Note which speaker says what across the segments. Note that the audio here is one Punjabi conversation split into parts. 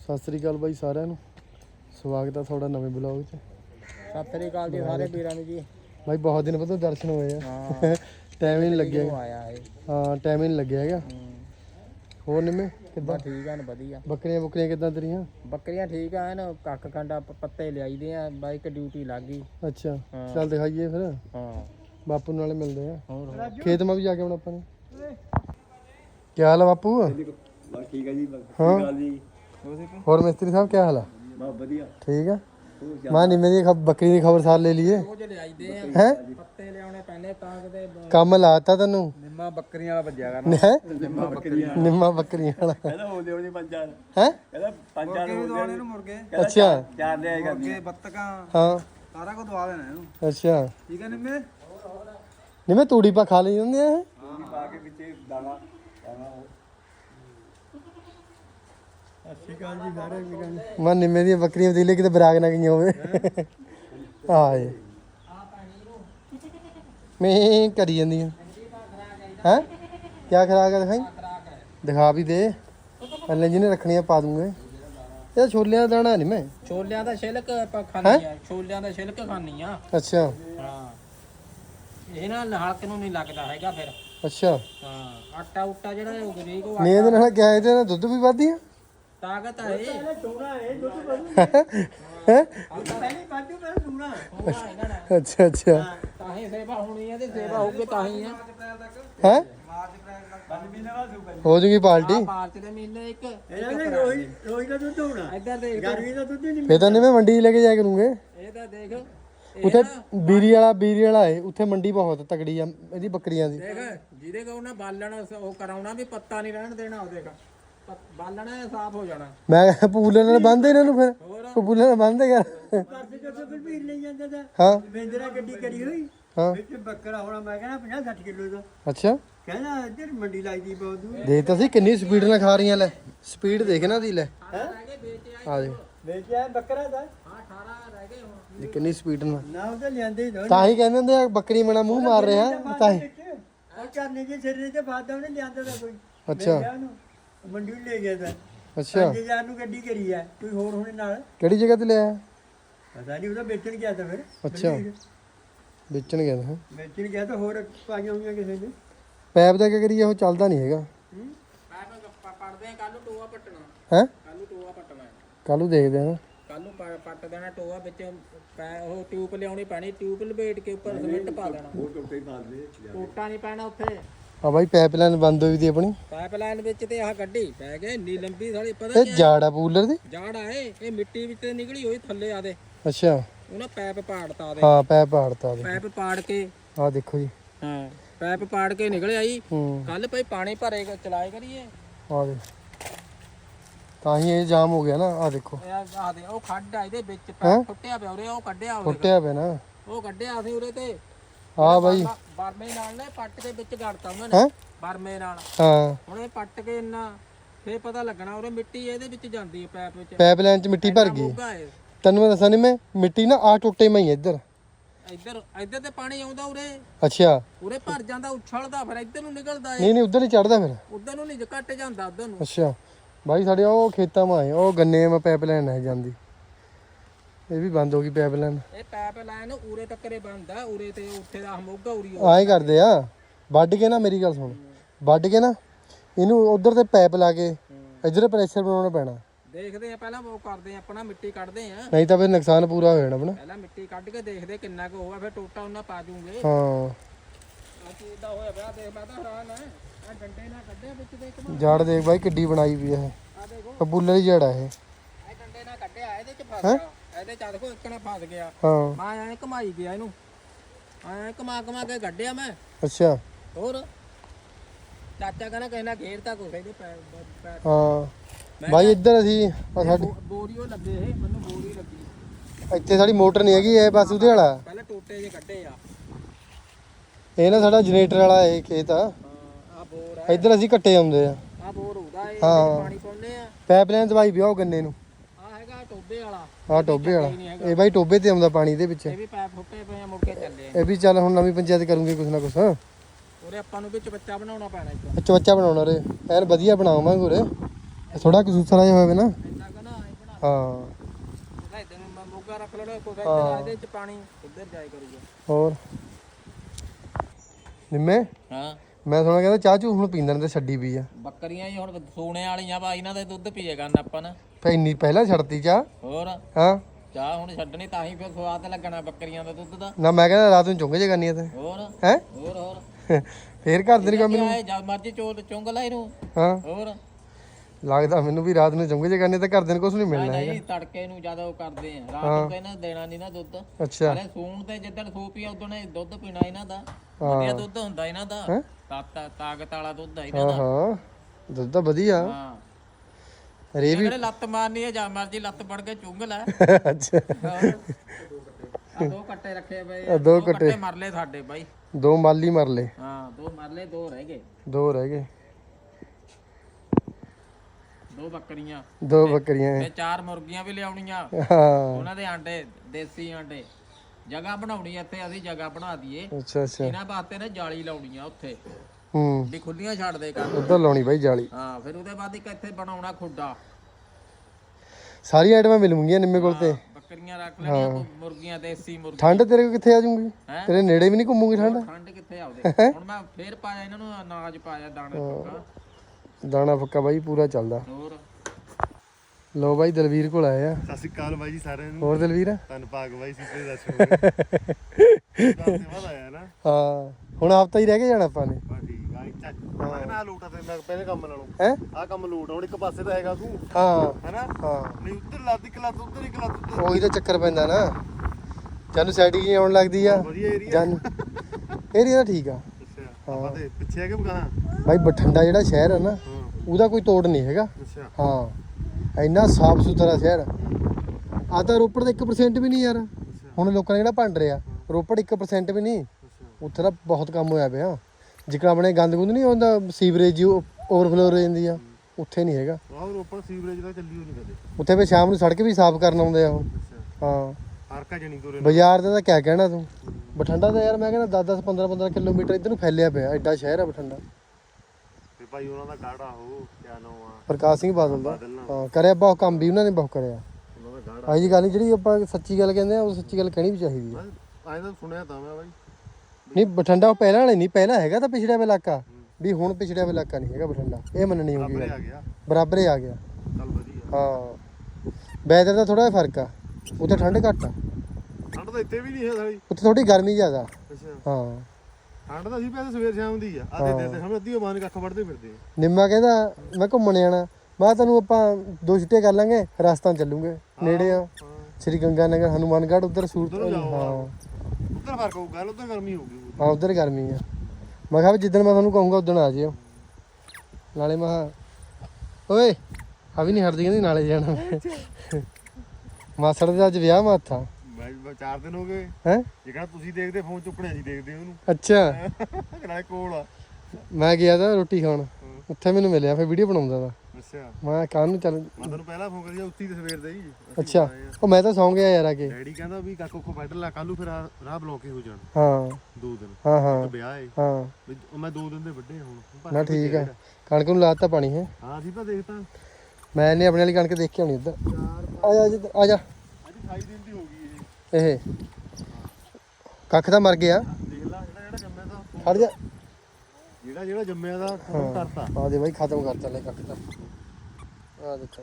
Speaker 1: ਸਤਿ ਸ੍ਰੀ ਅਕਾਲ ਬਾਈ ਸਾਰਿਆਂ ਨੂੰ। ਸਵਾਗਤ ਹੈ ਤੁਹਾਡਾ ਨਵੇਂ ਬਲੌਗ 'ਚ।
Speaker 2: ਸਤਿ ਸ੍ਰੀ ਅਕਾਲ ਜੀ ਸਾਰੇ ਵੀਰਾਂ ਨੂੰ ਜੀ।
Speaker 1: ਬਾਈ ਬਹੁਤ ਦਿਨ ਬਾਅਦ ਦਰਸ਼ਨ ਹੋਏ ਆ।
Speaker 2: ਹਾਂ।
Speaker 1: ਟਾਈਮ ਹੀ ਨਹੀਂ ਲੱਗਿਆ।
Speaker 2: ਆਇਆ ਹੈ
Speaker 1: ਹਾਂ ਟਾਈਮ ਹੀ ਨਹੀਂ ਲੱਗਿਆ ਹੈਗਾ। ਹੋਰ ਨਿੰਮੇ ਕਿੱਦਾਂ?
Speaker 2: ਬਸ ਠੀਕ ਆ ਨਾ ਵਧੀਆ।
Speaker 1: ਬੱਕਰੀਆਂ ਬੁੱਕਰੀਆਂ ਕਿੱਦਾਂ ਤੇਰੀਆਂ?
Speaker 2: ਬੱਕਰੀਆਂ ਠੀਕ ਆ ਨਾ ਕੱਖ ਕੰਡਾ ਪੱਤੇ ਲਿਆਈਦੇ ਆ ਬਾਈਕ ਡਿਊਟੀ ਲੱਗ ਗਈ।
Speaker 1: ਅੱਛਾ। ਚੱਲ ਦਿਖਾਈਏ ਫਿਰ।
Speaker 2: ਹਾਂ।
Speaker 1: ਬਾਪੂ ਨਾਲੇ ਮਿਲਦੇ ਆ। ਖੇਤ ਮਾ ਵੀ ਜਾ ਕੇ ਆਉਣਾ ਆਪਾਂ ਨੇ। ਕੀ ਹਾਲ ਆ ਬਾਪੂ?
Speaker 3: ਬਸ ਠੀਕ ਹੈ ਜੀ ਬਸ
Speaker 1: ਹਾਂ।
Speaker 3: ਗੱਲ ਜੀ।
Speaker 1: ਹੋਰ ਮਿਸਤਰੀ ਸਾਹਿਬ ਕੀ ਹਾਲ ਆ?
Speaker 3: ਬਸ ਵਧੀਆ।
Speaker 1: ਠੀਕ ਆ? ਮੈਂ ਨਿੰਮੇ ਦੀ ਖਬ- ਬੱਕਰੀ ਦੀ ਖਬਰ ਸਾਰ ਲੈ ਲਈਏ।
Speaker 2: ਉਹ ਜੇ ਲਿਆਈਦੇ ਆ
Speaker 1: ਹੈ?
Speaker 2: ਪੱਤੇ ਲਿਆਉਣੇ ਪੈਣੇ ਤਾਂ ਕਿਤੇ ਬ-
Speaker 1: ਕੰਮ ਲਾਤਾ ਤੈਨੂੰ?
Speaker 2: ਨਿੰਮਾ ਬੱਕਰੀਆਂ ਵਾਲਾ ਵੱਜਿਆ
Speaker 1: ਹੈਂ?
Speaker 2: ਨਿੰਮਾ ਬੱਕਰੀਆਂ
Speaker 1: ਨਿੰਮਾ ਬੱਕਰੀਆਂ ਵਾਲਾ।
Speaker 3: ਕਹਿੰਦਾ ਹੁੰਦੇ ਹੋਣੀ ਪੰਜਾਂ
Speaker 1: ਹੈ?
Speaker 3: ਕਹਿੰਦਾ ਪੰਜਾਂ ਨੂੰ ਹੁੰਦੇ
Speaker 2: ਨੂੰ ਮੁਰਗੇ।
Speaker 1: ਅੱਛਾ।
Speaker 3: ਚਾਰ ਲੈ ਆਏਗਾ
Speaker 2: ਬੱਤਕਾਂ
Speaker 1: ਹਾਂ।
Speaker 2: ਸਾਰਾ ਕੁਝ ਦਵਾ ਦੇਣਾ ਇਹਨੂੰ।
Speaker 1: ਅੱਛਾ।
Speaker 2: ਠੀਕ ਹੈ ਨਿੰਮੇ?
Speaker 1: ਨਿੰਮੇ ਤੂੜੀ ਪਾ ਖਾ ਲਈ ਜਾਂਦੇ ਆ ਇਹ?
Speaker 3: ਪਾ ਕੇ ਵਿੱਚੇ ਦਾਣਾ ਦਾਣਾ
Speaker 1: ਸਤਿ ਸ਼੍ਰੀ ਅਕਾਲ ਜੀ ਸਾਰੇ ਵੀਰਾਂ ਮੈਂ ਨਿੰਮੇ ਦੀਆਂ ਬੱਕਰੀਆਂ ਵਦੀਲੇ ਕਿਤੇ ਬਰਾਗ ਨਾ ਗਈਆਂ ਹੋਵੇ। ਆਏ ਮੈਂ ਕਰੀ ਜਾਂਦੀਆਂ ਹੈ। ਕੀ ਖਰਾਕ ਹੈ ਦਿਖਾਈ? ਦਿਖਾ ਵੀ ਦੇ। ਪਹਿਲੇ ਜਿਹਨੇ ਰੱਖਣੀਆਂ ਪਾ ਦੂੰਗੇ। ਇਹ ਛੋਲਿਆਂ ਦਾ ਦਾਣਾ ਨਹੀਂ ਮੈਂ।
Speaker 2: ਛੋਲਿਆਂ ਦਾ ਛਿਲਕ ਆਪਾਂ ਖਾਣੀ ਆ ਛੋਲਿਆਂ ਦਾ ਛਿਲਕ ਖਾਣੀ ਆ
Speaker 1: ਅੱਛਾ।
Speaker 2: ਹਾਂ। ਇਹ ਨਾ ਹਲਕ ਨੂੰ ਨਹੀਂ ਲੱਗਦਾ ਹੈਗਾ ਫਿਰ।
Speaker 1: ਅੱਛਾ।
Speaker 2: ਹਾਂ। ਆਟਾ ਉਟਾ ਜਿਹੜਾ ਹੈ ਉਹ ਗਰੀਕ ਉਹ
Speaker 1: ਨਹੀਂ ਇਹਦੇ ਨਾਲ ਕਿਹਾ ਇਹਦੇ ਨਾਲ ਦੁੱਧ ਵੀ ਵੱਧਦੀ ਆ?
Speaker 2: ਤਾਕਤ ਇਹ।
Speaker 1: ਹੈ ਅੱਛਾ ਅੱਛਾ।
Speaker 2: ਤਾਂ ਹੀ ਸੇਵਾ ਹੋਣੀ ਹੈ ਤੇ ਸੇਵਾ ਹੋਊਗੀ ਤਾਂ ਹੀ ਆ।
Speaker 1: ਹੈ? ਹੋ ਜੂਗੀ ਪਾਰਟੀ।
Speaker 2: ਮਾਰਚ ਦੇ ਮਹੀਨੇ ਇੱਕ
Speaker 3: ਇਹਨਾਂ ਨੇ ਰੋਈ ਰੋਈ ਦਾ ਦੁੱਧ ਹੋਣਾ।
Speaker 2: ਇੱਧਰ ਦੇਖ
Speaker 3: ਗਰਮੀ ਦਾ ਦੁੱਧ ਨਹੀਂ
Speaker 1: ਫੇਰ ਤਾਂ ਨਿੰਮੇ ਮੰਡੀ 'ਚ ਲੈ ਕੇ ਜਾਇਆ ਕਰੂੰਗੇ।
Speaker 2: ਇਹ ਤਾਂ ਦੇਖ।
Speaker 1: ਉੱਥੇ ਬੀਰੀ ਵਾਲਾ ਬੀਰੀ ਵਾਲਾ ਹੈ। ਉੱਥੇ ਮੰਡੀ ਬਹੁਤ ਤਕੜੀ ਆ ਇਹਦੀ ਬੱਕਰੀਆਂ ਦੀ।
Speaker 2: ਦੇਖ ਜਿਹਦੇ ਕੋ ਨਾ ਬਾਲਣ ਉਹ ਕਰਾਉਣਾ ਵੀ ਪੱਤਾ ਨਹੀਂ ਰਹਿਣ ਦੇਣਾ ਉਹਦੇ ਕਾ ਬਾਲਣਾ ਸਾਫ਼ ਹੋ ਜਾਣਾ।
Speaker 1: ਮੈਂ ਕਿਹਾ ਪੂਲੇ ਨਾਲ ਬੰਨਦੇ ਇਹਨਾਂ ਨੂੰ ਫਿਰ। ਪੂਲੇ ਨਾਲ ਬੰਨਦੇ ਯਾਰ।
Speaker 3: ਪਰਸੇ ਜਦੋਂ ਬਲਬੀਰ ਲਈ ਜਾਂਦਾ ਤਾਂ।
Speaker 1: ਹਾਂ।
Speaker 3: ਵੇਂਦਰਾ ਗੱਡੀ ਕਰੀ ਹੋਈ।
Speaker 1: ਹਾਂ।
Speaker 3: ਵਿੱਚ ਬੱਕਰਾ ਹੋਣਾ ਮੈਂ ਕਹਿੰਦਾ 50 60 ਕਿਲੋ ਦਾ।
Speaker 1: ਅੱਛਾ।
Speaker 3: ਕਹਿੰਦਾ ਇੱਧਰ ਮੰਡੀ ਲੱਗਦੀ ਬਹੁਤ ਦੂਰ।
Speaker 1: ਦੇਖ ਤਾਂ ਸੀ ਕਿੰਨੀ ਸਪੀਡ ਨਾਲ ਖਾ ਰਹੀਆਂ ਲੈ। ਸਪੀਡ ਦੇਖ ਨਾ ਦੀ ਲੈ। ਆ ਦੇ
Speaker 3: ਵੇਚਿਆ ਬੱਕਰਾ ਦਾ
Speaker 2: ਹਾਂ 18 ਰਹਿ ਗਏ ਹੁਣ
Speaker 1: ਇਹ ਕਿੰਨੀ ਸਪੀਡ ਨਾਲ।
Speaker 3: ਨਾ ਉਹਦੇ ਲਿਆਂਦੇ ਹੀ ਦੋ
Speaker 1: ਤਾਂ ਹੀ ਕਹਿੰਦੇ ਹੁੰਦੇ ਆ ਬੱਕਰੀ ਮਣਾ ਮੂੰਹ ਮਾਰ ਰਿਹਾ ਤਾਂ ਹੀ।
Speaker 3: ਉਹ ਚਰਨੇ ਦੇ ਸਿਰੇ ਤੇ ਬਾਦਾਂ ਉਹਨੇ ਲਿਆਂਦਾ ਤਾਂ ਕੋਈ।
Speaker 1: ਅੱਛਾ।
Speaker 3: ਮੰਡੀ ਨੂੰ ਲੈ ਗਿਆ ਤਾਂ।
Speaker 1: ਅੱਛਾ।
Speaker 3: 5000 ਨੂੰ ਗੱਡੀ ਕਰੀ ਆ ਕੋਈ ਹੋਰ ਹੋਣੇ ਨਾਲ?
Speaker 1: ਕਿਹੜੀ ਜਗ੍ਹਾ ਤੇ ਲਿਆ?
Speaker 3: ਪਤਾ ਨਹੀਂ ਉਹਦਾ ਵੇਚਣ ਗਿਆ ਤਾਂ ਫਿਰ।
Speaker 1: ਅੱਛਾ। ਵੇਚਣ ਗਿਆ ਤਾਂ
Speaker 3: ਵੇਚਣ ਗਿਆ ਤਾਂ ਹੋਰ ਪਾਈਆਂ ਹੋਈਆਂ ਕਿਸੇ ਨੇ।
Speaker 1: ਪੈਪ ਦਾ ਕੀ ਕਰੀਏ ਉਹ ਚੱਲਦਾ ਨਹੀਂ ਹੈਗਾ।
Speaker 2: ਪੜਦੇ ਆ ਕੱਲ ਨੂੰ ਟੋਆ ਪੱਟਣਾ।
Speaker 1: ਹੈ?
Speaker 2: ਕੱਲ ਨੂੰ ਟੋਆ ਪੱਟਣਾ
Speaker 1: ਕੱਲ ਨੂੰ ਦੇਖਦੇ ਹਾਂ
Speaker 2: ਕੱਲ ਨੂੰ ਪੱਟ ਦੇਣਾ ਟੋਆ ਵਿੱਚ ਉਹ ਟਿਊਬ ਲਿਆਉਣੀ ਪੈਣੀ ਟਿਊਬ ਲਪੇਟ ਕੇ ਉੱਪਰ ਸਿਮੈਂਟ ਪਾ ਦੇਣਾ।
Speaker 3: ਹੋਰ ਟੋਟੇ ਹੀ ਬਾਦ ਦੇ
Speaker 2: ਟੋਟਾ ਨਹੀਂ ਪੈਣਾ ਉੱਥੇ।
Speaker 1: ਆ ਬਾਈ ਪਾਈਪਲਾਈਨ ਬੰਦ ਹੋਈ ਦੀ ਆਪਣੀ।
Speaker 2: ਪਾਈਪਲਾਈਨ ਵਿੱਚ ਤੇ ਆਹ ਗੱਡੀ ਪੈ ਗਏ ਇੰਨੀ ਲੰਬੀ ਸਾਲੀ ਪਤਾ
Speaker 1: ਇਹ ਜਾੜ ਆ? ਪੂਲਰ ਦੀ?
Speaker 2: ਜਾੜ ਆਏ ਇਹ ਮਿੱਟੀ ਵਿੱਚ ਤੇ ਨਿਕਲੀ ਹੋਈ ਥੱਲੇ ਆਦੇ
Speaker 1: ਅੱਛਾ।
Speaker 2: ਉਹਨਾਂ ਪੈਪ ਪਾੜਤਾ ਆਦੇ
Speaker 1: ਹਾਂ ਪੈਪ ਪਾੜਤਾ ਦੇ
Speaker 2: ਪੈਪ ਪਾੜ ਕੇ।
Speaker 1: ਆ ਦੇਖੋ ਜੀ।
Speaker 2: ਹਾਂ ਪੈਪ ਪਾੜ ਕੇ ਨਿਕਲ ਆਈ
Speaker 1: ਹੂੰ।
Speaker 2: ਕੱਲ ਭਈ ਪਾਣੀ ਭਰੇ ਚਲਾਏ ਕਰੀਏ।
Speaker 1: ਆ ਦੇ ਤਾਂ ਹੀ ਇਹ ਜਾਮ ਹੋ ਗਿਆ ਨਾ ਆ ਦੇਖੋ।
Speaker 2: ਇਹ ਆਹ ਦੇ ਉਹ ਖੱਡ ਆ ਇਹਦੇ ਵਿੱਚ ਪੈਪ ਫੁੱਟਿਆ ਪਿਆ ਉਰੇ ਉਹ ਕੱਢਿਆ ਉਰੇ
Speaker 1: ਟੁੱਟਿਆ ਪਿਆ ਨਾ।
Speaker 2: ਉਹ ਕੱਢਿਆ ਸੀ ਉਰੇ ਤੇ।
Speaker 1: ਆ ਬਾਈ।
Speaker 2: ਬਰਮੇ ਨਾਲ ਨੇ ਪੱਟ ਕੇ ਵਿੱਚ ਗੜਤਾ ਉਹਨਾਂ ਨੇ।
Speaker 1: ਹੈ?
Speaker 2: ਬਰਮੇ ਨਾਲ।
Speaker 1: ਹਾਂ।
Speaker 2: ਹੁਣ ਇਹ ਪੱਟ ਕੇ ਇੰਨਾ ਫੇਰ ਪਤਾ ਲੱਗਣਾ ਉਰੇ ਮਿੱਟੀ ਇਹਦੇ ਵਿੱਚ ਜਾਂਦੀ ਹੈ ਪੈਪ ਵਿੱਚ।
Speaker 1: ਪਾਈਪਲਾਈਨ ਚ ਮਿੱਟੀ ਭਰ ਗਈ
Speaker 2: ਹੈ।
Speaker 1: ਤੈਨੂੰ ਮੈਂ ਦੱਸਾਂ ਨਹੀਂ ਮੈਂ ਮਿੱਟੀ ਨਾ ਆ ਟੁੱਟੇ ਮਈ ਇੱਧਰ।
Speaker 2: ਇੱਧਰ ਇੱਧਰ ਤੇ ਪਾਣੀ ਆਉਂਦਾ ਉਰੇ।
Speaker 1: ਅੱਛਾ।
Speaker 2: ਉਰੇ ਭਰ ਜਾਂਦਾ ਉਛਲਦਾ ਫਿਰ ਇੱਧਰ ਨੂੰ ਨਿਕਲਦਾ ਏ
Speaker 1: ਨਹੀਂ ਨਹੀਂ ਉਧਰ ਨਹੀਂ ਚੜਦਾ ਫਿਰ।
Speaker 2: ਉਧਰ ਨੂੰ ਨਹੀਂ ਘੱਟ ਜਾਂਦਾ ਉਧਰ ਨੂੰ।
Speaker 1: ਅੱਛਾ। ਬਾਈ ਸਾਡੇ ਉਹ ਖੇਤਾਂ ਮਾ ਆਏ ਉਹ ਗੰਨੇ ਮਾ ਪਾਈਪਲਾਈਨ ਹੈ ਜਾਂਦੀ। ਇਹ ਵੀ ਬੰਦ ਹੋ ਗਈ ਪਾਈਪਲਾਈਨ
Speaker 2: ਇਹ ਪੈਪ ਲਾਈਨ ਉਰੇ ਤੱਕਰੇ ਬੰਦਾ ਉਰੇ ਤੇ ਉੱਥੇ ਦਾ ਮੋਗਾ ਉਰੀ
Speaker 1: ਆਏ ਕਰਦੇ ਆ। ਵੱਢ ਕੇ ਨਾ ਮੇਰੀ ਗੱਲ ਸੁਣ। ਵੱਢ ਕੇ ਨਾ ਇਹਨੂੰ ਉਧਰ ਤੇ ਪਾਈਪ ਲਾ ਕੇ ਇੱਧਰ ਪ੍ਰੈਸ਼ਰ ਬਣਾਉਣਾ ਪੈਣਾ।
Speaker 2: ਦੇਖਦੇ ਆ ਪਹਿਲਾਂ ਉਹ ਕਰਦੇ ਆ ਆਪਣਾ ਮਿੱਟੀ ਕੱਢਦੇ ਆ।
Speaker 1: ਨਹੀਂ ਤਾਂ ਫਿਰ ਨੁਕਸਾਨ ਪੂਰਾ ਹੋ ਜਾਣਾ ਆਪਣਾ।
Speaker 2: ਪਹਿਲਾਂ ਮਿੱਟੀ ਕੱਢ ਕੇ ਦੇਖਦੇ ਕਿੰਨਾ ਕੁ ਹੋਇਆ ਫਿਰ ਟੋਟਾ ਉਹਨਾਂ ਪਾ ਦੂੰਗੇ।
Speaker 1: ਹਾਂ।
Speaker 2: ਆ ਕੀ ਇਦਾਂ ਹੋਇਆ ਪਿਆ ਦੇਖ ਮੈਂ ਤਾਂ ਹੈਰਾਨ ਆ। ਆ ਡੰਡੇ ਨਾਲ ਕੱਢਿਆ ਵਿੱਚ ਦੇ ਇੱਕ
Speaker 1: ਜੜ ਦੇਖ ਬਾਈ ਕਿੱਡੀ ਬਣਾਈ ਵੀ ਇਹ।
Speaker 2: ਆ ਦੇਖੋ।
Speaker 1: ਕਬੂਲਰ ਦੀ ਜੜ ਆ ਇਹ।
Speaker 2: ਇਹ ਡੰਡੇ ਨਾਲ ਕੱਢਿਆ ਇਹਦੇ ਚ ਫਸ ਗਿਆ। ਇਹਦੇ ਚ ਆ ਦੇਖੋ ਇੱਕ ਨਾਲ ਫਸ ਗਿਆ।
Speaker 1: ਹਾਂ।
Speaker 2: ਮੈਂ ਐਂ ਘਮਾਈ ਗਿਆ ਇਹਨੂੰ। ਐਂ ਘਮਾ ਘਮਾ ਕੇ ਕੱਢਿਆ ਮੈਂ।
Speaker 1: ਅੱਛਾ।
Speaker 2: ਹੋਰ? ਚਾਚਾ ਕਹਿੰਦਾ ਕਹਿੰਦਾ ਘੇਰਤਾ ਕੋਈ ਇਹਦੇ ਪੈਰ ਪੈਰ-
Speaker 1: ਹਾਂ। ਬਾਈ ਇੱਧਰ ਅਸੀਂ ਆ ਸਾਡੀ
Speaker 2: ਬੋ- ਬੋਰੀਓ ਲੱਗੇ ਇਹ ਮੈਨੂੰ ਬੋਰੀ ਲੱਗੀ।
Speaker 1: ਇੱਥੇ ਸਾਡੀ ਮੋਟਰ ਨਹੀਂ ਹੈਗੀ ਇਹ ਬਸ ਉਹਦੇ ਵਾਲਾ।
Speaker 2: ਪਹਿਲਾਂ ਟੋਟੇ ਜੇ ਕੱਢੇ ਆ।
Speaker 1: ਇਹ ਨਾ ਸਾਡਾ ਜਨਰੇਟਰ ਵਾਲਾ ਇਹ ਖੇਤ ਆ।
Speaker 2: ਆ ਬੋਰ ਆ।
Speaker 1: ਇੱਧਰ ਅਸੀਂ ਕੱਟੇ ਆਉਂਦੇ ਆ।
Speaker 2: ਆ ਬੋਰ ਹੁੰਦਾ ਇਹ
Speaker 1: ਹਾਂ।
Speaker 2: ਇਹਦੇ ਚ ਪਾਣੀ ਪਾਉਂਦੇ ਆ।
Speaker 1: ਪਾਈਪਲਾਈਨ ਦਵਾਈ ਪਿਆ ਉਹ ਗੰਨੇ ਨੂੰ।
Speaker 2: ਟੋਬੇ ਵਾਲਾ।
Speaker 1: ਆ ਟੋਬੇ ਵਾਲਾ। ਇਹ ਬਾਈ ਟੋਬੇ ਤੇ ਆਉਂਦਾ ਪਾਣੀ ਦੇ ਵਿੱਚ
Speaker 2: ਇਹ ਵੀ ਪੈਪ ਫੁੱਟੇ ਪਏ ਆ ਮੁੜ ਕੇ ਚੱਲੇ ਆ।
Speaker 1: ਇਹ ਵੀ ਚੱਲ ਹੁਣ ਨਵੀਂ ਪੰਚਾਇਤ ਕਰੂੰਗੇ ਕੁਛ ਨਾ ਕੁਛ
Speaker 2: ਉਰੇ ਆਪਾਂ ਨੂੰ ਵਿੱਚ ਬੱਚਾ ਬਣਾਉਣਾ ਪੈਣਾ ਇੱਕ
Speaker 1: ਬੱਚਾ ਬੱਚਾ ਬਣਾਉਣਾ ਰੇ ਐਨ ਵਧੀਆ ਬਣਾਵਾਂਗੇ ਉਰੇ। ਥੋੜਾ ਕਸੂਸਰਾ ਜਿਹਾ ਹੋਵੇ ਨਾ। ਹਾਂ।
Speaker 2: ਲੈ ਤੈਨੂੰ ਮੋਗਾ ਰੱਖ ਲੜੋ ਕੋਈ
Speaker 1: ਹਾਂ।
Speaker 2: ਇਹਦੇ ਚ ਪਾਣੀ। ਇੱਧਰ ਜਾਏ ਕਰੂਗਾ।
Speaker 1: ਹੋਰ। ਨਿੰਮੇ?
Speaker 2: ਹਾਂ।
Speaker 1: ਮੈਂ ਸੁਣਿਆ ਕਹਿੰਦਾ ਚਾਹ ਚੂ ਹੁਣ ਪੀਂਦੇ ਨੇ ਤੇ ਛੱਡੀ ਵੀ ਆ।
Speaker 2: ਬੱਕਰੀਆਂ ਹੀ ਹੁਣ ਸੂਣੇ ਵਾਲੀਆਂ ਵਾ ਇਹਨਾਂ ਦੇ ਦੁੱਧ ਪੀਏ ਕਰਨ ਆਪਾਂ ਨਾ।
Speaker 1: ਫੇ ਇੰਨੀ ਪਹਿਲਾਂ ਛੱਡਤੀ ਚਾਹ?
Speaker 2: ਹੋਰ?
Speaker 1: ਹਾਂ।
Speaker 2: ਚਾਹ ਹੁਣ ਛੱਡਣੀ ਤਾਂ ਹੀ ਫਿਰ ਸਵਾਦ ਲੱਗਣਾ ਬੱਕਰੀਆਂ ਦਾ ਦੁੱਧ ਦਾ।
Speaker 1: ਨਾ ਮੈਂ ਕਹਿੰਦਾ ਰਾਤ ਨੂੰ ਚੁੰਗ ਜੇ ਕਰਨੀ ਆ ਤੇ।
Speaker 2: ਹੋਰ?
Speaker 1: ਹੈ?
Speaker 2: ਹੋਰ ਹੋਰ।
Speaker 1: ਫੇਰ ਘਰ ਦੇ ਨਹੀਂ ਕੰਮ
Speaker 2: ਆਏ ਜਦ ਮਰਜ਼ੀ ਚੋਲ ਚੁੰਗ ਲੈ ਇਹਨੂੰ।
Speaker 1: ਹਾਂ।
Speaker 2: ਹੋਰ?
Speaker 1: ਲੱਗਦਾ ਮੈਨੂੰ ਵੀ ਰਾਤ ਨੂੰ ਚੁੰਗ ਜੇ ਕਰਨੀ ਤੇ ਘਰ ਦੇ ਨੂੰ ਕੁਝ ਨਹੀਂ ਮਿਲਣਾ ਹੈਗਾ।
Speaker 2: ਨਹੀਂ ਤੜਕੇ ਨੂੰ ਜਦੋਂ ਉਹ ਕਰਦੇ ਆ। ਰਾਤ ਨੂੰ ਨੂੰ ਦੇਣਾ ਨਹੀਂ ਨਾ ਦੁੱਧ।
Speaker 1: ਅੱਛਾ।
Speaker 2: ਹਲੇ ਸੂਣ ਤੇ ਜਿੱਦਣ ਸੂਪ ਹੀ ਉਦੋਂ ਨੇ ਦੁੱਧ ਪੀਣਾ ਇਹਨਾਂ ਦਾ। ਵਧੀਆ ਦੁੱਧ ਹੁੰਦਾ ਇਹਨਾਂ ਦਾ।
Speaker 1: ਹੈਂ?
Speaker 2: ਤਾਕਤ ਤਾਕਤ ਵਾਲਾ ਦੁੱਧ ਆ ਇਹਨਾਂ
Speaker 1: ਹਾਂ
Speaker 2: ਦਾ।
Speaker 1: ਹਾਂ। ਦੁੱਧ ਤਾਂ ਵਧੀਆ।
Speaker 2: ਹਾਂ।
Speaker 1: ਰੇ ਵੀ
Speaker 2: ਜਿਹੜੇ ਲੱਤ ਮਾਰਨੀ ਹੈ ਜਾਂ ਮਰਜ਼ੀ ਲੱਤ ਪੜ ਕੇ ਚੁੰਗ ਲੈ।
Speaker 1: ਅੱਛਾ।
Speaker 2: ਦੋ ਕੱਟੇ ਰੱਖੇ ਆ,
Speaker 1: ਦੋ
Speaker 2: ਕੱਟੇ। ਮਰਲੇ ਸਾਡੇ ਬਾਈ।
Speaker 1: ਦੋ ਮਾਲੀ ਮਰ ਲਏ।
Speaker 2: ਹਾਂ ਦੋ ਮਰਲੇ ਦੋ ਰਹਿ ਗਏ।
Speaker 1: ਦੋ ਰਹਿ ਗਏ।
Speaker 2: ਦੋ ਬੱਕਰੀਆਂ।
Speaker 1: ਦੋ ਬੱਕਰੀਆਂ।
Speaker 2: ਤੇ ਚਾਰ ਮੁਰਗੀਆਂ ਵੀ ਲਿਆਉਣੀਆਂ।
Speaker 1: ਹਾਂ।
Speaker 2: ਉਹਨਾਂ ਦੇ ਆਂਡੇ ਦੇਸੀ ਆਂਡੇ। ਜਗ੍ਹਾ ਬਣਾਉਣੀ ਇੱਥੇ ਅਸੀਂ ਜਗ੍ਹਾ ਬਣਾ ਦਈਏ।
Speaker 1: ਅੱਛਾ ਅੱਛਾ।
Speaker 2: ਇਹਨਾਂ ਵਾਸਤੇ ਨਾ ਜਾਲੀ ਲਾਉਣੀ ਆ ਉੱਥੇ।
Speaker 1: ਹੂੰ।
Speaker 2: ਵੀ ਖੁੱਲੀਆਂ ਛੱਡ ਦੇ ਕਰ।
Speaker 1: ਉਧਰ ਲਾਉਣੀ ਬਾਈ ਜਾਲੀ।
Speaker 2: ਹਾਂ ਫਿਰ ਉਹਦੇ ਬਾਅਦ ਇੱਕ ਇੱਥੇ ਬਣਾਉਣਾ ਖੁੱਡਾ।
Speaker 1: ਸਾਰੀਆਂ ਆਈਟਮਾਂ ਮਿਲਣਗੀਆਂ ਨਿੰਮੇ ਕੋਲ ਤੇ।
Speaker 2: ਬੱਕਰੀਆਂ ਰੱਖ ਲੈਣੀਆਂ ਮੁਰਗੀਆਂ ਦੇਸੀ ਮੁਰਗੀ
Speaker 1: ਠੰਡ ਤੇਰੇ ਕੋਲ ਕਿੱਥੇ ਆ ਜਾਊਗੀ
Speaker 2: ਹੈਂ?
Speaker 1: ਤੇਰੇ ਨੇੜੇ ਵੀ ਨਹੀਂ ਘੁੰਮੂਗੀ ਠੰਡ?
Speaker 2: ਠੰਡ ਕਿੱਥੇ ਆਉਦੇ ਹੁਣ ਮੈਂ ਫੇਰ ਪਾਇਆ ਇਹਨਾਂ ਨੂੰ ਅਨਾਜ ਪਾਇਆ ਦਾਣੇ ਪੱਕਾ
Speaker 1: ਦਾਣਾ ਫੱਕਾ ਬਾਈ ਪੂਰਾ ਚੱਲਦਾ।
Speaker 2: ਹੋਰ?
Speaker 1: ਲੋ ਬਾਈ ਦਲਵੀਰ ਕੋਲ ਆਏ ਆ।
Speaker 3: ਸਤਿ ਸ਼੍ਰੀ ਅਕਾਲ ਬਾਈ ਜੀ ਸਾਰਿਆਂ ਨੂੰ।
Speaker 1: ਹੋਰ ਦਲਵੀਰ?
Speaker 3: ਧੰਨ ਭਾਗ ਬਾਈ ਸਿੱਧੇ ਦੱਸੋ। ਆਇਆ ਨਾ।
Speaker 1: ਹਾਂ ਹੁਣ ਹਫਤਾ ਹੀ ਰਹਿ ਕੇ ਜਾਣਾ ਆਪਾਂ ਨੇ।
Speaker 3: ਬਸ ਠੀਕ ਆ ਚੱਲ ਮੈਂ ਨਾ ਲੋਟਾ ਤੇ ਮੈਂ ਪਹਿਲੇ ਕੰਮ ਨਾਲੋਂ।
Speaker 1: ਹੈ?
Speaker 3: ਆਹ ਕੰਮ ਲੋਟ ਹੁਣ ਇੱਕ ਪਾਸੇ ਤਾਂ ਹੈਗਾ ਤੂੰ।
Speaker 1: ਹਾਂ।
Speaker 3: ਹੈਨਾ?
Speaker 1: ਹਾਂ।
Speaker 3: ਨਹੀਂ ਉੱਧਰ ਲੱਦ ਇੱਕ ਉੱਧਰ ਇੱਕ ਲੱਤ ਉੱਧਰ।
Speaker 1: ਉਹੀ ਤਾਂ ਚੱਕਰ ਪੈਂਦਾ ਨਾ। ਜਾਨੂੰ ਸੈਟਿੰਗ ਹੀ ਆਉਣ ਲੱਗਦੀ ਆ।
Speaker 3: ਵਧੀਆ ਏਰੀਆ
Speaker 1: ਜਾਨ। ਏਰੀਆ ਤਾਂ ਠੀਕ ਆ।
Speaker 3: ਆਪਾਂ ਤੇ ਪਿੱਛੇ ਆ ਕੇ ਬਗਾ
Speaker 1: ਬਾਈ ਬਠਿੰਡਾ ਜਿਹੜਾ ਸ਼ਹਿਰ ਹੈ ਨਾ ਉਹਦਾ ਕੋਈ ਤੋੜ ਨਹੀਂ ਹੈਗਾ।
Speaker 3: ਅੱਛਾ।
Speaker 1: ਹਾਂ। ਇੰਨਾ ਸਾਫ਼ ਸੁਥਰਾ ਸ਼ਹਿਰ। ਆ ਤਾਂ ਰੋਪੜ ਦਾ 1% ਵੀ ਨਹੀਂ ਯਾਰ। ਹੁਣ ਲੋਕਾਂ ਨੇ ਜਿਹੜਾ ਭੰਡ ਰਿਹਾ ਰੋਪੜ 1% ਵੀ ਨਹੀਂ। ਉੱਥੇ ਤਾਂ ਬਹੁਤ ਕੰਮ ਹੋਇਆ ਪਿਆ। ਜਿਕਰ ਆਪਣੇ ਗੰਦ ਗੁੰਦ ਨਹੀਂ ਹੁੰਦਾ ਸੀਵਰੇਜ ਓਵਰਫਲੋ ਹੋ ਜਾਂਦੀ ਆ। ਉੱਥੇ ਨਹੀਂ ਹੈਗਾ।
Speaker 3: ਆਹ ਰੋਪੜ ਸੀਵਰੇਜ ਦਾ ਚੱਲੀ ਹੋਈ ਨਹੀਂ ਕਦੇ।
Speaker 1: ਉੱਥੇ ਫੇ ਸ਼ਾਮ ਨੂੰ ਸੜਕ ਵੀ ਸਾਫ਼ ਕਰਨ ਆਉਂਦੇ ਆ ਉਹ। ਹਾਂ।
Speaker 3: ਹਰਕਾ ਜਣੀ ਤੋਰੇ
Speaker 1: ਬਾਜ਼ਾਰ ਦਾ ਤਾਂ ਕਿਆ ਕਹਿਣਾ ਤੂੰ? ਬਠਿੰਡਾ ਤਾਂ ਯਾਰ ਮੈਂ ਕਹਿੰਦਾ 10 10 15 15 ਕਿਲੋਮੀਟਰ ਇੱਧਰ ਨੂੰ ਫੈਲਿਆ ਪਿਆ ਐਡਾ ਸ਼ਹਿਰ ਆ ਬਠਿੰਡਾ।
Speaker 3: ਤੇ ਭਾਈ ਉਹਨਾਂ ਦਾ ਗਾੜਾ ਹੋ ਕਿਆ ਨਾਮ ਆ?
Speaker 1: ਪ੍ਰਕਾਸ਼ ਸਿੰਘ ਬਾਦਲ ਦਾ।
Speaker 3: ਬਾਦਲ ਨਾਲ।
Speaker 1: ਹਾਂ ਕਰਿਆ ਬਹੁਤ ਕੰਮ ਵੀ ਉਹਨਾਂ ਨੇ ਬਹੁਤ ਕਰਿਆ।
Speaker 3: ਉਹਨਾਂ ਦਾ ਗਾੜਾ।
Speaker 1: ਆਹੀ ਜੀ ਗੱਲ ਨਹੀਂ ਜਿਹੜੀ ਆਪਾਂ ਸੱਚੀ ਗੱਲ ਕਹਿੰਦੇ ਆ ਉਹ ਸੱਚੀ ਗੱਲ ਕਹਿਣੀ ਵੀ ਚਾਹੀਦੀ ਆ।
Speaker 3: ਮੈਂ ਐਂ ਤਾਂ ਸੁਣਿਆ ਤਾਂ ਮੈਂ ਬਾਈ।
Speaker 1: ਨਹੀਂ ਬਠਿੰਡਾ ਉਹ ਪਹਿਲਾਂ ਵਾਲੇ ਨਹੀਂ ਪਹਿਲਾਂ ਹੈਗਾ ਤਾਂ ਪਿਛੜਿਆ ਵਾ ਇਲਾਕਾ। ਵੀ ਹੁਣ ਪਿਛੜਿਆ ਵਾ ਇਲਾਕਾ ਨਹੀਂ ਹੈਗਾ ਬਠਿੰਡਾ ਇਹ ਮੰਨਣੀ ਹੋਊਗੀ।
Speaker 3: ਬਰਾਬਰ
Speaker 1: ਗੱਲ।
Speaker 3: ਆ ਗਿਆ।
Speaker 1: ਬਰਾਬਰ ਹੀ ਆ ਗਿਆ।
Speaker 3: ਚੱਲ ਵਧੀਆ।
Speaker 1: ਹਾਂ। ਵੈਦਰ ਦਾ ਥੋੜਾ ਜਿਹਾ ਫ਼ਰਕ ਆ ਉੱਥੇ ਠੰਡ ਘੱਟ ਆ।
Speaker 3: ਠੰਡ ਤਾਂ ਇੱਥੇ ਵੀ ਨਹੀਂ ਹੈ ਸਾਲੀ।
Speaker 1: ਉੱਥੇ ਥੋੜੀ ਗਰਮੀ ਜ਼ਿਆਦਾ।
Speaker 3: ਅੱਛਾ।
Speaker 1: ਹਾਂ।
Speaker 3: ਠੰਡ ਤਾਂ ਸੀ ਪਹਿਲੇ ਸਵੇਰ ਸ਼ਾਮ ਦੀ ਆ। ਆ ਦੇ ਦੇ ਅੱਧੀ ਬਾਨ ਕੱਖ ਵੜਦੇ ਫਿਰਦੇ ਆ।
Speaker 1: ਨਿੰਮਾ ਕਹਿੰਦਾ ਮੈਂ ਘੁੰਮਣ ਜਾਣਾ। ਮੈਂ ਕਿਹਾ ਤੈਨੂੰ ਆਪਾਂ ਦੋ ਛੁੱਟੀਆਂ ਕਰ ਲਾਂਗੇ ਰਸਤਾਂ ਚੱਲੂਗੇ। ਨੇੜੇ ਆ। ਸ੍ਰੀ ਗੰਗਾ ਨਗਰ ਹਨੂਮਾਨਗੜ੍ਹ ਉਧਰ ਸੂਰਤ ਹਾਂ।
Speaker 3: ਉੱਧਰ ਫ਼ਰਕ ਹੋਊਗਾ ਉੱਧਰ ਗਰਮੀ ਹੋਊਗੀ।
Speaker 1: ਹਾਂ ਉਧਰ ਗਰਮੀ ਆ। ਮੈਂ ਕਿਹਾ ਵੀ ਜਿੱਦਣ ਮੈਂ ਤੁਹਾਨੂੰ ਕਹੂੰਗਾ ਉਦਣ ਆ ਜਿਓ। ਨਾਲੇ ਮੈਂ ਕਿਹਾ, ਓਏ ਆ ਵੀ ਨਹੀਂ ਹਟਦੀ ਕਹਿੰਦੀ ਨਾਲੇ ਜਾਣਾ ਮੈਂ। ਮਾਸੜ ਦੇ ਅੱਜ ਵਿਆਹ ਮਾਥਾ
Speaker 3: ਮੈਂ ਮੈਂ ਚਾਰ ਦਿਨ ਹੋ ਗਏ।
Speaker 1: ਹੈ?
Speaker 3: ਜੇ ਕਹਿੰਦਾ ਤੁਸੀਂ ਦੇਖਦੇ ਫੋਨ ਚੁੱਕਣੇ ਅਸੀਂ ਦੇਖਦੇ ਉਹਨੂੰ।
Speaker 1: ਅੱਛਾ।
Speaker 3: ਨਾਲੇ ਕੋਲ ਆ।
Speaker 1: ਮੈਂ ਗਿਆ ਤਾਂ ਰੋਟੀ ਖਾਣ। ਉੱਥੇ ਮੈਨੂੰ ਮਿਲਿਆ ਫਿਰ ਵੀਡੀਓ ਬਣਾਉਂਦਾ ਤਾ
Speaker 3: ਅੱਛਾ।
Speaker 1: ਮੈਂ ਕੱਲ ਨੂੰ ਚੱਲ।
Speaker 3: ਮੈਂ ਤੈਨੂੰ ਪਹਿਲਾਂ ਫੋਨ ਕਰਿਆ ਉੱਤੀ ਤੇ ਸਵੇਰ ਦੇ ਹੀ।
Speaker 1: ਅੱਛਾ। ਉਹ ਮੈਂ ਤਾਂ ਸੌਂ ਗਿਆ ਯਾਰ ਆ ਕੇ
Speaker 3: ਡੈਡੀ ਕਹਿੰਦਾ ਵੀ ਕਾਕੋ ਕੋ ਬੈਠ ਲਾ ਕੱਲ ਫਿਰ ਰਾਹ ਬਲੌਕ ਹੀ ਹੋ ਜਾਣ।
Speaker 1: ਹਾਂ।
Speaker 3: ਦੋ ਦਿਨ।
Speaker 1: ਹਾਂ ਹਾਂ।
Speaker 3: ਵਿਆਹ
Speaker 1: ਹਾਂ।
Speaker 3: ਉਹ ਮੈਂ ਦੋ ਦਿਨ ਦੇ ਵੱਡੇ ਹੁਣ।
Speaker 1: ਨਾ ਠੀਕ ਆ। ਕਣਕ ਨੂੰ ਲਾਤਾ ਪਾਣੀ ਹੈ।
Speaker 3: ਹਾਂ ਅਸੀਂ ਤਾਂ ਦੇਖਤਾ।
Speaker 1: ਮੈਂ ਨੇ ਆਪਣੇ ਵਾਲੀ ਕਣਕ ਦੇਖ ਕੇ ਆਉਣੀ ਇੱਧਰ ਆ ਜਾ ਆ ਜਾ
Speaker 3: ਅੱਜ 28 ਦਿਨ ਦੀ ਹੋ ਇਹ
Speaker 1: ਕੱਖ ਤਾਂ ਮਰ ਗਿਆ।
Speaker 3: ਦੇਖ ਲੈ ਜਿਹੜਾ ਜਿਹੜਾ ਜੰਮਿਆ ਦਾ
Speaker 1: ਖੜ ਜਾ।
Speaker 3: ਜਿਹੜਾ ਜਿਹੜਾ ਜੰਮਿਆ ਦਾ ਖਤਮ ਕਰਤਾ।
Speaker 1: ਆ ਦੇ ਬਾਈ ਖਤਮ ਕਰਤਾ ਲੈ ਕੱਖ ਤਾਂ। ਆ ਦੇਖੋ।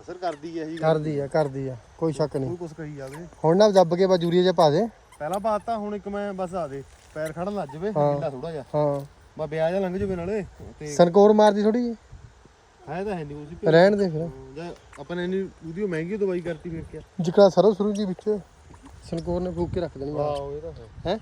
Speaker 3: ਅਸਰ ਕਰਦੀ ਹੈ ਇਹੀ
Speaker 1: ਕਰਦੀ ਆ ਕਰਦੀ ਆ। ਕੋਈ ਸ਼ੱਕ ਨਹੀਂ।
Speaker 3: ਕੋਈ ਕੁਛ ਕਹੀ ਜਾਵੇ।
Speaker 1: ਹੁਣ ਨਾ ਦੱਬ ਕੇ ਬਾ ਯੂਰੀਆ ਜਿਹਾ ਪਾ ਦੇ।
Speaker 3: ਪਹਿਲਾਂ ਬਾਤ ਤਾਂ ਹੁਣ ਇੱਕ ਮੈਂ ਬਸ ਆ ਦੇ। ਪੈਰ ਖੜਨ ਲੱਜ ਜਵੇ
Speaker 1: ਹਾਂ।
Speaker 3: ਢਿੱਲਾ ਥੋੜਾ ਜਿਹਾ।
Speaker 1: ਹਾਂ।
Speaker 3: ਮੈਂ ਵਿਆਹ ਜਾ ਲੰਘ ਜਵੇ ਨਾਲੇ ਤੇ
Speaker 1: ਸਨਕੋਰ ਮਾਰਦੀ ਥੋੜੀ ਜਿਹੀ।
Speaker 3: ਹੈ ਤਾਂ ਹੈ ਨਹੀਂ ਉਸੇ
Speaker 1: ਰਹਿਣ ਦੇ ਫਿਰ।
Speaker 3: ਜਾਂ ਆਪਾਂ ਨੇ ਇੰਨੀ ਉਹਦੀ ਮਹਿੰਗੀ ਦਵਾਈ ਕਰਤੀ ਫਿਰ ਕਿਆ।
Speaker 1: ਜਿਕੜਾ ਸਰੋਂ ਸੁਰੂ ਜੀ ਵਿੱਚ। ਸਨਕੋਰ ਨੇ ਫੂਕ ਕੇ ਰੱਖ ਦੇਣੀ ਬਾਅਦ
Speaker 3: ਆਹੋ ਇਹ ਤਾਂ ਹੈ।
Speaker 1: ਹੈ?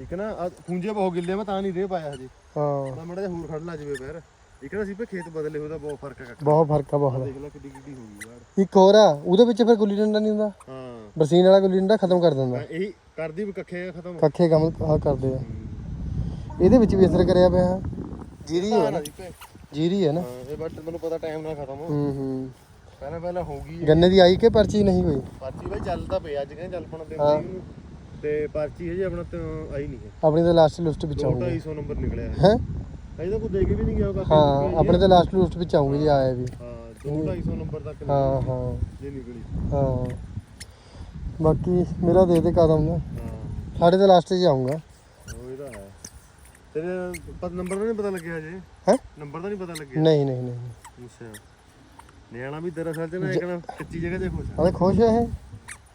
Speaker 3: ਇੱਕ ਨਾ ਆਹ ਖੂੰਜੇ ਬਹੁਤ ਗਿੱਲੇ ਮੈਂ ਤਾਂ ਨਹੀਂ ਦੇ ਪਾਇਆ ਹਜੇ।
Speaker 1: ਹਾਂ।
Speaker 3: ਮੈਂ ਮੜਾ ਜਿਹਾ ਹੋਰ ਖੜਨ ਲੱਜ ਜਵੇ ਪੈਰ ਇੱਕ ਨਾ ਸੀ ਪੇ ਖੇਤ ਬਦਲੇ ਉਹਦਾ ਬਹੁਤ ਫ਼ਰਕ ਹੈ ਕਾਕਾ
Speaker 1: ਬਹੁਤ ਫ਼ਰਕ ਆ ਬਹੁਤ।
Speaker 3: ਦੇਖ ਲੈ ਕਿੱਡੀ ਕਿੱਡੀ ਹੋ ਗਈ ਯਾਰ
Speaker 1: ਇੱਕ ਹੋਰ ਆ ਉਹਦੇ ਵਿੱਚ ਫਿਰ ਗੁੱਲੀ ਡੰਡਾ ਨਹੀਂ ਹੁੰਦਾ?
Speaker 3: ਹਾਂ।
Speaker 1: ਬਰਸੀਨ ਵਾਲਾ ਗੁੱਲੀ ਡੰਡਾ ਖਤਮ ਕਰ ਦਿੰਦਾ।
Speaker 3: ਇਹੀ ਕਰਦੀ ਵੀ ਕੱਖੇ ਖਤਮ।
Speaker 1: ਕੱਖੇ ਕੰਮ ਆ ਕਰਦੇ ਆ। ਇਹਦੇ ਵਿੱਚ ਵੀ ਅਸਰ ਕਰਿਆ ਪਿਆ। ਜੀਰੀ ਹੈ ਨਾ। ਜੀਰੀ ਹੈ ਨਾ।
Speaker 3: ਹਾਂ ਇਹ ਬਟ ਮੈਨੂੰ ਪਤਾ ਟਾਈਮ ਨਾਲ ਖਤਮ ਹੋ।
Speaker 1: ਹੂੰ ਹੂੰ।
Speaker 3: ਪਹਿਲਾਂ ਪਹਿਲਾਂ ਹੋ ਗਈ
Speaker 1: ਗੰਨੇ ਦੀ ਆਈ ਕਿ ਪਰਚੀ ਨਹੀਂ ਕੋਈ?
Speaker 3: ਪਰਚੀ ਬਾਈ ਚੱਲ ਤਾਂ ਪਿਆ ਅੱਜ ਕਹਿੰਦੇ ਚੱਲ ਪਣਾ ਤੇ
Speaker 1: ਹਾਂ।
Speaker 3: ਤੇ ਪਰਚੀ ਹਜੇ ਆਪਣਾ ਤੋਂ ਆਈ ਨਹੀਂ ਹੈ।
Speaker 1: ਆਪਣੀ ਤਾਂ ਲਾਸਟ ਲਿਸਟ ਵਿੱਚ ਆਉਂਗੀ
Speaker 3: 250 ਨੰਬਰ ਨਿਕਲਿਆ ਹੈ।
Speaker 1: ਹੈ?
Speaker 3: ਅਜੇ ਤਾਂ ਕੋਈ ਦੇ ਕੇ ਵੀ ਨਹੀਂ ਗਿਆ ਉਹ ਕਾਕਾ
Speaker 1: ਹਾਂ ਆਪਣੇ ਤਾਂ ਲਾਸਟ ਲਿਸਟ ਵਿੱਚ ਆਉਂਗੀ ਜੇ ਆਇਆ ਵੀ।
Speaker 3: ਹਾਂ 250 ਨੰਬਰ ਤੱਕ
Speaker 1: ਹਾਂ ਹਾਂ।
Speaker 3: ਜੇ ਨਿਕਲੀ।
Speaker 1: ਹਾਂ। ਬਾਕੀ ਮੇਰਾ ਦੇ ਦੇ ਕਦਮ। ਨਾ
Speaker 3: ਹਾਂ।
Speaker 1: ਸਾਡੇ ਤੇ ਲਾਸਟ 'ਚ ਆਉਂਗਾ
Speaker 3: ਉਹ ਇਹਦਾ ਹੈ। ਤੇਰੇ ਪਰ ਨੰਬਰ ਦਾ ਨਹੀਂ ਪਤਾ ਲੱਗਿਆ ਜੇ
Speaker 1: ਹੈ?
Speaker 3: ਨੰਬਰ ਦਾ ਨਹੀਂ ਪਤਾ ਲੱਗਿਆ?
Speaker 1: ਨਹੀਂ ਨਹੀਂ ਨਹੀਂ।
Speaker 3: ਅੱਛਾ। ਨਿਆਣਾ ਵੀ ਤੇਰਾ ਸਾਲ ਚ ਨਾ ਇੱਕ ਨਾ ਕੱਚੀ ਜਗ੍ਹਾ ਤੇ ਖੁਸ਼ ਆ।
Speaker 1: ਅਰੇ ਖੁਸ਼ ਹੈ ਇਹ।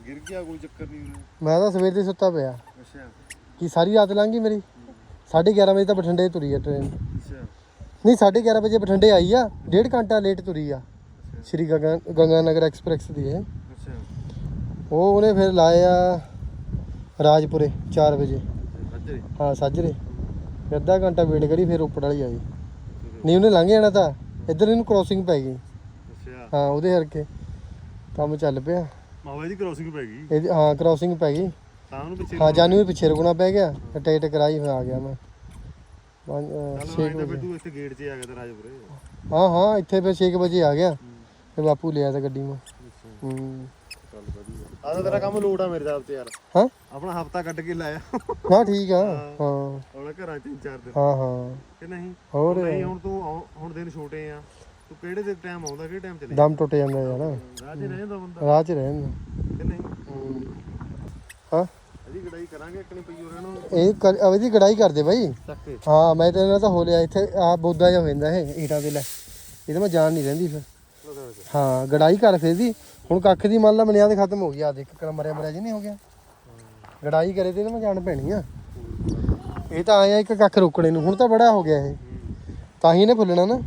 Speaker 3: ਗਿਰ ਗਿਆ ਕੋਈ ਚੱਕਰ ਨਹੀਂ
Speaker 1: ਮੈਂ ਤਾਂ ਸਵੇਰ ਦੇ ਸੁੱਤਾ ਪਿਆ।
Speaker 3: ਅੱਛਾ।
Speaker 1: ਕੀ ਸਾਰੀ ਰਾਤ ਲੰਘ ਗਈ ਮੇਰੀ 11:30 ਵਜੇ ਤਾਂ ਬਠਿੰਡੇ ਤੁਰੀ ਆ ਟ੍ਰੇਨ
Speaker 3: ਅੱਛਾ।
Speaker 1: ਨਹੀਂ 11:30 ਵਜੇ ਬਠਿੰਡੇ ਆਈ ਆ। ਡੇਢ ਘੰਟਾ ਲੇਟ ਤੁਰੀ ਆ। ਸ਼੍ਰੀ ਗੰਗਾ ਗੰਗਾ ਨਗਰ ਐਕਸਪ੍ਰੈਸ ਦੀ ਇਹ।
Speaker 3: ਅੱਛਾ।
Speaker 1: ਉਹ ਉਹਨੇ ਫਿਰ ਲਾਇਆ ਰਾਜਪੁਰੇ 4 ਵਜੇ।
Speaker 3: ਅੱਜੇ
Speaker 1: ਹਾਂ ਸਾਜਰੇ। ਫਿਰ ਅੱਧਾ ਘੰਟਾ ਵੇਟ ਕਰੀ ਫਿਰ ਉੱਪਰ ਵਾਲੀ ਆਈ। ਨਹੀਂ ਉਹਨੇ ਲੰਘ ਜਾਣਾ ਤਾਂ। ਇੱਧਰ ਇਹਨੂੰ ਕ੍ਰੋਸਿੰਗ ਪੈ ਗਈ।
Speaker 3: ਅੱਛਾ
Speaker 1: ਹਾਂ ਉਹਦੇ ਕਰਕੇ ਕੰਮ ਚੱਲ ਪਿਆ।
Speaker 3: ਮਾਵਾ ਦੀ ਕ੍ਰੋਸਿੰਗ ਪੈ ਗਈ।
Speaker 1: ਇਹਦੀ ਹਾਂ ਕ੍ਰੋਸਿੰਗ ਪੈ ਗਈ।
Speaker 3: ਤਾਂ ਉਹਨੂੰ ਪਿੱਛੇ
Speaker 1: ਹਾਂ ਜਾਨੂੰ ਵੀ ਪਿੱਛੇ ਰੁਕਣਾ ਪੈ ਗਿਆ। ਟਿਕਟ ਕਰਾਈ ਫਿਰ ਆ ਗਿਆ ਮੈਂ। ਪੰਜ- ਅਹ
Speaker 3: ਚੱਲ
Speaker 1: ਛੇ
Speaker 3: ਮੈਂ
Speaker 1: ਕੁ
Speaker 3: ਤਾਂ
Speaker 1: ਵਜੇ।
Speaker 3: ਫਿਰ ਤੂੰ ਇੱਥੇ ਗੇਟ 'ਚ ਆ ਗਿਆ ਤੇ ਰਾਜਪੁਰੇ।
Speaker 1: ਹਾਂ ਹਾਂ ਇੱਥੇ ਫਿਰ 6 ਵਜੇ ਆ ਗਿਆ। ਫਿਰ ਬਾਪੂ ਲਿਆ ਤਾਂ ਗੱਡੀ ਮੈਂ ਹੂੰ।
Speaker 3: ਆ ਤਾਂ ਤੇਰਾ ਕੰਮ ਲੋੜ ਆ ਮੇਰੇ ਹਿਸਾਬ ਤੇ ਯਾਰ।
Speaker 1: ਹਾਂ?
Speaker 3: ਆਪਣਾ ਹਫਤਾ ਕੱਢ ਕੇ ਲਾਇਆ।
Speaker 1: ਨਾ ਠੀਕ ਆ। ਹਾਂ।
Speaker 3: ਹੁਣ ਘਰਾਂ 'ਚ ਤਿੰਨ ਚਾਰ ਦਿਨ।
Speaker 1: ਹਾਂ ਹਾਂ।
Speaker 3: ਕਿ ਨਹੀਂ?
Speaker 1: ਹੋਰ?
Speaker 3: ਨਹੀਂ ਹੁਣ ਤੂੰ ਆਉ- ਹੁਣ ਦਿਨ ਛੋਟੇ ਆ। ਤੂੰ ਕਿਹੜੇ ਦੇ ਟਾਈਮ ਆਉਂਦਾ ਕਿਹੜੇ ਟਾਈਮ ਚਲੇ
Speaker 1: ਦਮ ਟੁੱਟ ਜਾਂਦਾ ਯਾਰ।
Speaker 3: ਰਾਹ 'ਚ ਰਹਿ ਜਾਂਦਾ ਬੰਦਾ।
Speaker 1: ਰਾਹ 'ਚ ਰਹਿਣ ਨੂੰ।
Speaker 3: ਕਿ ਨਹੀਂ?
Speaker 1: ਹਾਂ?
Speaker 3: ਅਜੀ ਗੜਾਈ ਕਰਾਂਗੇ ਇੱਕ ਨਹੀਂ ਪਈ ਉਹਨਾਂ ਨੂੰ।
Speaker 1: ਇਹ ਕਰ- ਅਹ ਇਹਦੀ ਕਢਾਈ ਕਰਦੇ ਬਾਈ।
Speaker 3: ਚੱਕੇ
Speaker 1: ਹਾਂ ਮੈਂ ਤੇ ਇਹਨਾਂ ਤਾਂ ਹੋ ਲਿਆ ਇੱਥੇ ਆ ਬੋਦਾ ਜਿਹਾ ਹੋ ਜਾਂਦਾ ਇਹ ਈਟਾਂ ਦੇ ਲੈ। ਇਹਦੇ ਮੈਂ ਜਾਨ ਨਹੀਂ ਰਹਿੰਦੀ ਫਿਰ। ਹਾਂ ਗੜਾਈ ਕਰ ਫੇਰ ਦੀ ਹੁਣ ਕੱਖ ਦੀ ਮੰਨ ਲਾ ਮਨਿਆਦ ਖਤਮ ਹੋ ਗਈ ਆ ਦੇਖ ਕਰ ਮਰਿਆ ਮਰਿਆ ਜੀ ਨਹੀਂ ਹੋ ਗਿਆ। ਗੜਾਈ ਕਰੇ ਤੇ ਮੈਂ ਜਾਣ ਪੈਣੀ ਆ। ਇਹ ਤਾਂ ਆਇਆ ਇੱਕ ਕੱਖ ਰੋਕਣੇ ਨੂੰ ਹੁਣ ਤਾਂ ਬੜਾ ਹੋ ਗਿਆ ਇਹ। ਤਾਂ ਹੀ ਇਹਨੇ ਫੁੱਲਣਾ ਨਾ।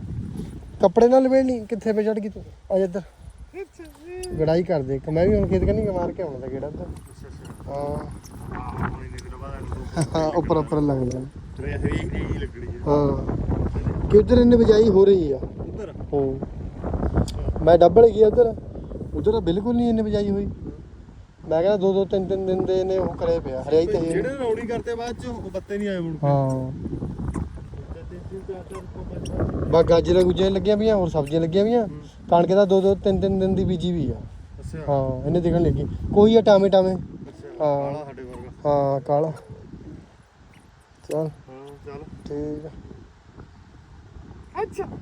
Speaker 1: ਕੱਪੜੇ ਨਾਲ ਲਵੇੜਨੀ ਕਿੱਥੇ ਪੇ ਚੜ ਗਈ ਤੂੰ? ਆ ਜਾ ਇੱਧਰ। ਗੜਾਈ ਕਰ ਦੇ ਮੈਂ ਵੀ ਹੁਣ ਖੇਤ ਕੰਨੀ ਮਾਰ ਕੇ ਆਉਣਾ ਤਾਂ ਇੱਧਰ ਹਾਂ। ਉੱਪਰ ਉੱਪਰ ਲੱਗ
Speaker 3: ਹੀ ਹਾਂ।
Speaker 1: ਕਿ ਉਧਰ ਇਹਨੇ ਬਜਾਈ ਹੋ ਰਹੀ ਆ?
Speaker 3: ਉੱਧਰ?
Speaker 1: ਹਾਂ। ਮੈਂ ਡੱਬਲ ਗਿਆ ਉਧਰ। ਉਧਰ ਬਿਲਕੁਲ ਨਹੀਂ ਇਹਨੇ ਬਜਾਈ ਹੋਈ। ਮੈਂ ਕਹਿੰਦਾ ਦੋ ਦੋ ਤਿੰਨ ਤਿੰਨ ਦਿਨ ਦੇ ਇਹਨੇ ਉਹ ਕਰੇ ਪਿਆ ਹਰਿਆਈ ਤੇ
Speaker 3: ਜਿਹੜੇ ਰੌਣੀ ਕਰਤੇ ਬਾਅਦ ਚ ਉਹ ਬੱਤੇ ਨਹੀਂ ਆਏ ਮੁੜ ਕੇ।
Speaker 1: ਹਾਂ। ਬਾ ਗਾਜਰਾਂ ਗੁਜਰਾਂ ਲੱਗੀਆਂ ਪਈਆਂ ਹੋਰ ਸਬਜ਼ੀਆਂ ਲੱਗੀਆਂ ਪਈਆਂ। ਕਣਕ ਦਾ ਦੋ ਦੋ ਤਿੰਨ ਤਿੰਨ ਦਿਨ ਦੀ ਬੀਜੀ ਵੀ ਆ।
Speaker 3: ਅੱਛਾ।
Speaker 1: ਹਾਂ ਇਹਨੇ ਦਿਖਣ ਲੱਗੀ। ਕੋਈ ਆ ਟਾਵੇਂ ਟਾਵੇਂ ਹਾਂ।
Speaker 3: ਕਾਲਾ ਸਾਡੇ ਵਰਗਾ।
Speaker 1: ਹਾਂ ਕਾਲਾ। ਚਲ।
Speaker 3: ਹਾਂ ਚੱਲ।
Speaker 1: ਠੀਕ ਆ।
Speaker 3: ਅੱਛਾ।